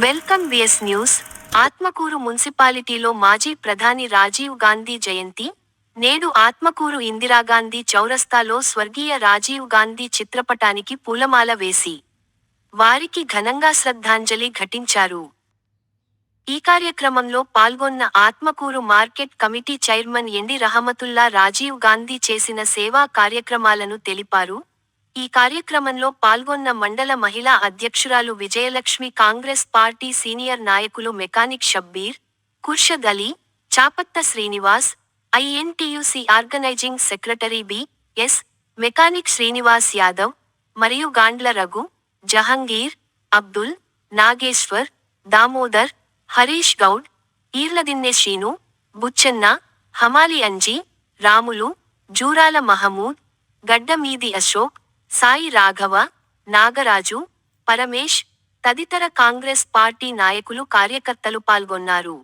Welcome VS news. Atmakur మున్సిపాలిటీలో మాజీ ప్రధాని రాజీవ్ గాంధీ జయంతి. నేడు ఆత్మకూరు ఇందిరాగాంధీ చౌరస్తాలో స్వర్గీయ రాజీవ్ గాంధీ చిత్రపటానికి పూలమాల వేసి వారికి ఘనంగా శ్రద్ధాంజలి ఘటించారు. ఈ కార్యక్రమంలో పాల్గొన్న Atmakur market committee chairman MD Rahmatullah Rajiv Gandhi చేసిన సేవా కార్యక్రమాలను తెలిపారు. ఈ కార్యక్రమంలో పాల్గొన్న మండల మహిళా అధ్యక్షురాలు విజయలక్ష్మి కాంగ్రెస్ పార్టీ సీనియర్ నాయకులు mechanic Shabbir Khurshid Ali Chapatta Srinivas INTUC organising secretary B S mechanic Srinivas Yadav మరియు గాండ్ల రఘు జహంగీర్ అబ్దుల్ నాగేశ్వర్ దామోదర్ హరీష్ గౌడ్ ఈర్లదిన్నె శ్రీను బుచ్చన్న హమాలి అంజీ రాములు జూరాల మహమూద్ గడ్డమీది అశోక్ సాయి రాఘవ నాగరాజు పరమేష్ తదితర కాంగ్రెస్ పార్టీ నాయకులు కార్యకర్తలు పాల్గొన్నారు.